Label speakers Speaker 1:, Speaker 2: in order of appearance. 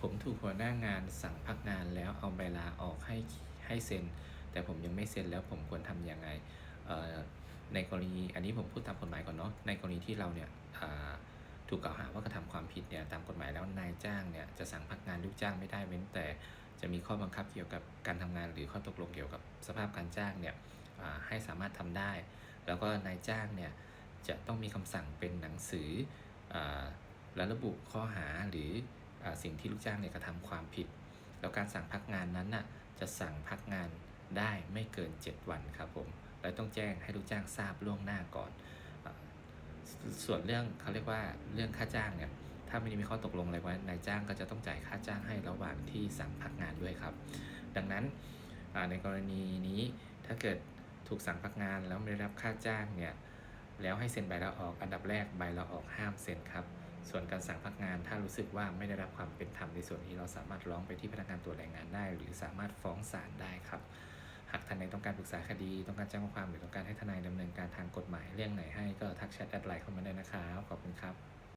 Speaker 1: ผมถูกหัวหน้างานสั่งพักงานแล้วเอาใบลาออกให้ให้เซ็น แต่ผมยังไม่เซ็นแล้วผมควรทำยังไงในกรณีอันนี้ผมพูดตามกฎหมายก่อนเนาะในกรณีที่เราเนี่ยถูกกล่าวหาว่ากระทำความผิดเนี่ยตามกฎหมายแล้วนายจ้างเนี่ยจะสั่งพักงานลูกจ้างไม่ได้เว้นแต่จะมีข้อบังคับเกี่ยวกับการทำงานหรือข้อตกลงเกี่ยวกับสภาพการจ้างเนี่ยให้สามารถทำได้ แล้วก็นายจ้างเนี่ยจะต้องมีคำสั่งเป็นหนังสือและระบุข้อหาหรือ สิ่งที่ลูกจ้างเนี่ยกระทำความผิด แล้วการสั่งพักงานนั้นน่ะจะสั่งพักงานได้ไม่เกิน 7 วันครับผมและต้องแจ้งให้ลูกจ้างทราบล่วงหน้าก่อน ส่วนเรื่องเขาเรียกว่าเรื่องค่าจ้างเนี่ยถ้าไม่ได้มีข้อตกลงอะไรไว้นายจ้างก็จะต้องจ่ายค่าจ้างให้ระหว่างที่สั่งพักงานด้วยครับ ดังนั้นในกรณีนี้ถ้าเกิดถูกสั่งพักงานแล้วไม่ได้รับค่าจ้างเนี่ยแล้วให้เซ็นใบลาออกอันดับแรกใบลาออกห้ามเซ็นครับ ส่วนการสั่งพักงานถ้ารู้สึกว่าไม่ได้รับความเป็นธรรมในส่วนนี้เราสามารถร้องไปที่พนักงานตรวจแรงงานได้ หรือสามารถฟ้องศาลได้ครับหากท่านใดต้องการปรึกษาคดี ต้องการแจ้งความหรือต้องการให้ทนายดำเนินการทางกฎหมายเรื่องไหนให้ก็ทักแชทแอดไลน์เข้ามาได้นะครับขอบคุณครับ